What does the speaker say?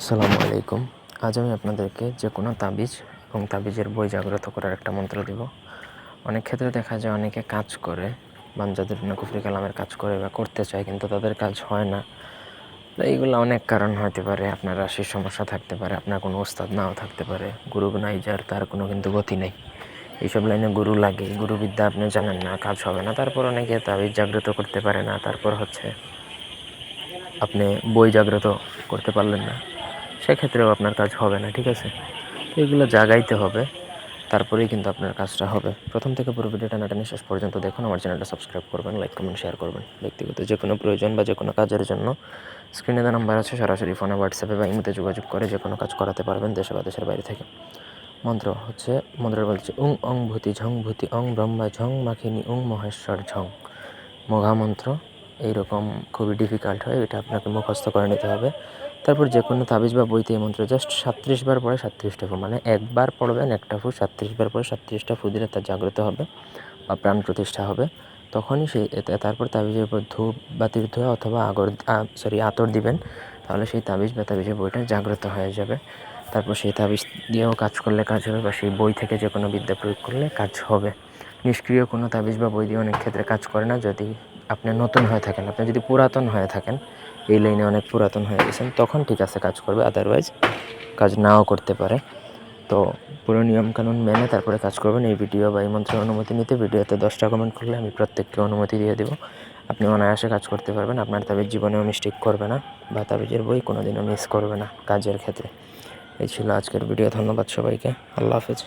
আসসালামু আলাইকুম। আজ আমি আপনাদেরকে যে কোনো তাবিজ এবং তাবিজের বই জাগ্রত করার একটা মন্ত্র দেব। অনেক ক্ষেত্রে দেখা যায় অনেকে কাজ করে বাঞ্জাদের কুফরি কালামের কাজ করে বা করতে চায় কিন্তু তাদের কাজ হয় না। এইগুলো অনেক কারণ হতে পারে, আপনার রাশির সমস্যা থাকতে পারে, আপনার কোনো ওস্তাদ নাও থাকতে পারে, গুরু নাই যার তার কোনো কিন্তু গতি নেই। এইসব লাইনে গুরু লাগে, গুরুবিদ্যা আপনি জানেন না, কাজ হবে না। তারপর অনেকে তাবিজ জাগ্রত করতে পারে না, তারপর হচ্ছে আপনি বই জাগ্রত করতে পারলেন না। সেক্ষেত্রেও আপনার কাজ হবে না, ঠিক আছে? এগুলো জাগাইতে হবে, তারপরেই কিন্তু আপনার কাজটা হবে। প্রথম থেকে পুরো ভিডিওটা নাটানি শেষ পর্যন্ত দেখুন, আমার চ্যানেলটা সাবস্ক্রাইব করবেন, লাইক, কমেন্ট, শেয়ার করবেন। ব্যক্তিগত যে কোনো প্রয়োজন বা যে কোনো কাজের জন্য। স্ক্রিনে দেওয়া নাম্বার আছে, সরাসরি ফোনে, হোয়াটসঅ্যাপে বা ইমেতে যোগাযোগ করে যে কোনো কাজ করাতে পারবেন দেশে বা দেশের বাইরে থেকে। মন্ত্র হচ্ছে, মন্ত্র বলছে, উং, অং, ভূতি, ঝং, ভূতি, অং, ব্রহ্মা, ঝং, মাখিনী, উং, মহেশ্বর, ঝং। মঘা মন্ত্র এইরকম খুবই ডিফিকাল্ট হয়, এটা আপনাকে মুখস্থ করে নিতে হবে। তারপর যে কোনো তাবিজ বা বইতে এই মন্ত্র জাস্ট সাতত্রিশ বার পরে সাতত্রিশটা ফু মানে একবার পড়বেন একটা ফু, সাতত্রিশ বার পরে সাতত্রিশটা ফু দিলে তার জাগ্রত হবে বা প্রাণ প্রতিষ্ঠা হবে। তখনই সেই তারপর তাবিজের উপর ধূপ বা তীর্থ অথবা আগর সরি আতর দিবেন, তাহলে সেই তাবিজ বা তাবিজের বইটা জাগ্রত হয়ে যাবে। তারপর সেই তাবিজ দিয়েও কাজ করলে কাজ হবে বা সেই বই থেকে যে কোনো বিদ্যা প্রয়োগ করলে কাজ হবে। নিষ্ক্রিয় কোনো তাবিজ বা বই দিয়ে অনেক ক্ষেত্রে কাজ করে না, যদি আপনি নতুন হয়ে থাকেন, আপনি যদি পুরাতন হয়ে থাকেন, এই লাইনে অনেক পুরাতন হয়ে গেছেন, তখন ঠিক আছে কাজ করবে আদারওয়াইজ কাজ নাও করতে পারে। তো পুরো নিয়মকানুন মেনে তারপরে কাজ করবেন, এই ভিডিও বা এই মন্ত্রের অনুমতি নিতে ভিডিওতে দশটা কমেন্ট করলে আমি প্রত্যেককে অনুমতি দিয়ে দেবো। আপনি অনায়াসে কাজ করতে পারবেন, আপনার তাবিজ জীবনেও মিস্টেক করবে না বা তাবিজের বই কোনোদিনও মিস করবে না কাজের ক্ষেত্রে। এই ছিল আজকের ভিডিও ধন্যবাদ সবাইকে, আল্লাহ হাফেজ।